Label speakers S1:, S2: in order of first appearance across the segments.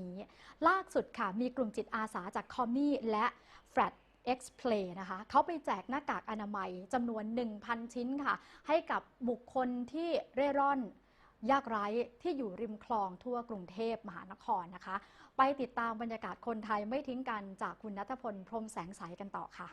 S1: นี้ ล่าสุดค่ะ มีกลุ่มจิตอาสาจากคอมมี่และ f r a t X Play นะคะเขาไปแจกหน้ากากอนามัยจำนวน 1,000 ชิ้นค่ะ ให้กับบุคคลที่เร่ร่อน ยากไร้ที่อยู่ริมคลองทั่วกรุงเทพมหานครนะคะ ไปติดตามบรรยากาศคนไทยไม่ทิ้งกันจากคุณนัทพล พรมแสงใสกันต่อค่ะ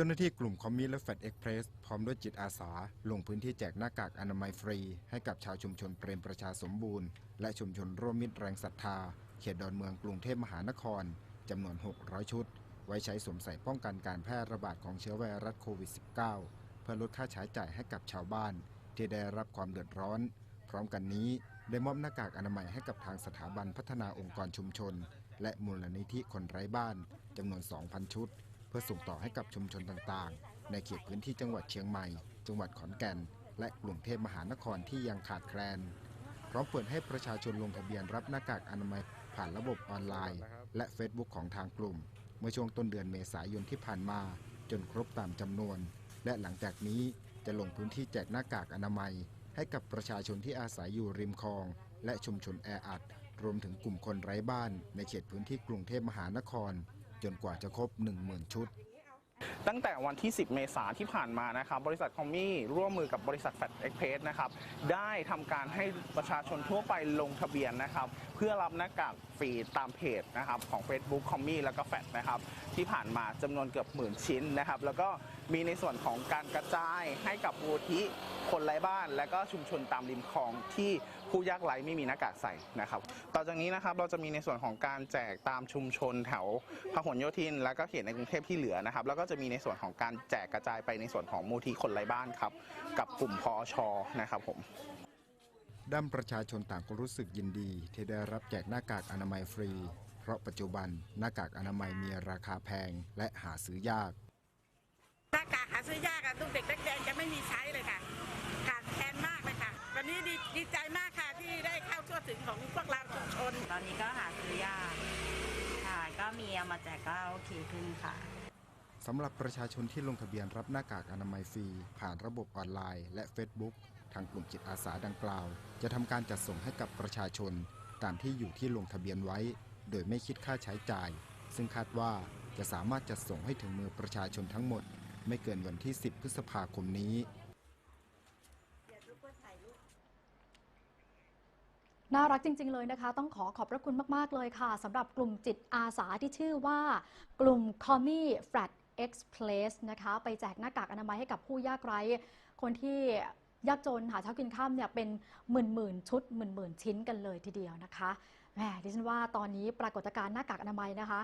S2: จ้าหน้าที่กลุ่มคอมมิและแฟดเอ็กเพรสพร้อมด้วยจิตอาสา ลงพื้นที่แจกหน้ากากอนามัยฟรี ให้กับชาวชุมชนเปรมประชาสมบูรณ์ และชุมชนร่วมมิตรแรงศรัทธา เขตดอนเมืองกรุงเทพมหานครจำนวน 600 ชุด ไว้ใช้สวมใส่ป้องกันการแพร่ระบาดของเชื้อไวรัสโควิด -19 เพื่อลดค่าใช้จ่ายให้กับชาวบ้าน ที่ได้รับความเดือดร้อน พร้อมกันนี้ได้มอบหน้ากากอนามัยให้กับทางสถาบันพัฒนาองค์กรชุมชน และมูลนิธิคนไร้บ้านจำนวน 2,000 ชุด เพื่อส่งต่อให้กับชุมชนต่างๆ ในเขตพื้นที่จังหวัดเชียงใหม่ จังหวัดขอนแก่น และกรุงเทพมหานครที่ยังขาดแคลน พร้อมเปิดให้ประชาชนลงทะเบียนรับหน้ากากอนามัยผ่านระบบออนไลน์ และ Facebook ของทางกลุ่ม เมื่อช่วงต้นเดือนเมษายนที่ผ่านมา จนครบตามจำนวน และหลังจากนี้จะลงพื้นที่แจกหน้ากากอนามัย ให้กับประชาชนที่อาศัยอยู่ริมคลอง และชุมชนแออัดรวมถึงกลุ่มคนไร้บ้านในเขตพื้นที่กรุงเทพมหานคร จนกว่าจะครบ 10,000 ชุด
S3: ตั้งแต่วันที่ 10 เมษาที่ผ่านมานะครับบริษัทคอมมี่ร่วมมือกับบริษัทแฟดเอ็กเพสนะครับได้ทำการให้ประชาชนทั่วไปลงทะเบียนนะครับเพื่อรับหน้ากากฟรีตามเพจนะครับของ Facebook คอมมี่แล้วก็แฟดนะครับที่ผ่านมาจำนวนเกือบหมื่นชิ้นนะครับแล้วก็มีในส่วนของการกระจายให้กับมูลที่คนไร้บ้าน และก็ชุมชนตามริมคลองที่ผู้ยากไร้ไม่มีหน้ากากใส่นะครับ ต่อจากนี้นะครับเราจะมีในส่วนของการแจกตามชุมชนแถวพหลโยธิน และก็เขตในกรุงเทพที่เหลือนะครับแล้วก็จะมีในส่วนของการแจกกระจายไปในส่วนของมูลที่คนไร้บ้านครับ กับกลุ่มพอชนะครับผม
S2: ด้านประชาชนต่างก็รู้สึกยินดีที่ได้รับแจกหน้ากากอนามัยฟรี เพราะปัจจุบันหน้ากากอนามัยมีราคาแพงและหาซื้อยาก
S4: หน้ากากหาซื้อยากอะลูกเด็กเล็กแดงจะไม่มีใช้เลยค่ะขาดแคลนมากเลยค่ะ วันนี้ดีดีใจมากค่ะที่ได้เข้าทั่วถึงของพวกเราชุมชน
S5: ตอนนี้ก็หาซื้อยากค่ะก็มีเอามาแจกก็โอเคขึ้นค่ะ
S2: สำหรับประชาชนที่ลงทะเบียนรับหน้ากากอนามัยฟรี ผ่านระบบออนไลน์และ Facebook ทางกลุ่มจิตอาสาดังกล่าว จะทำการจัดส่งให้กับประชาชน ตามที่อยู่ที่ลงทะเบียนไว้ โดยไม่คิดค่าใช้จ่าย ซึ่งคาดว่าจะสามารถจัดส่งให้ถึงมือประชาชนทั้งหมด ไม่เกินวันที่ 10 พฤษภาคมนี้
S1: น่ารักจริง ๆ เลยนะคะ ต้องขอขอบพระคุณมาก ๆ เลยค่ะสำหรับกลุ่มจิตอาสาที่ชื่อว่า กลุ่ม c o m m i f r a t X Place นะคะไปแจกหน้ากากอนามัยให้กับผู้ยากไร้ คนที่ยากจนหาเช้ากินข้ามเนี่ยเป็นหมื่นหมื่นชุดหมื่นหมื่นชิ้นกันเลยทีเดียวนะคะแหมดิฉันว่าตอนนี้ปรากฏการณ์หน้ากากอนามัยนะคะ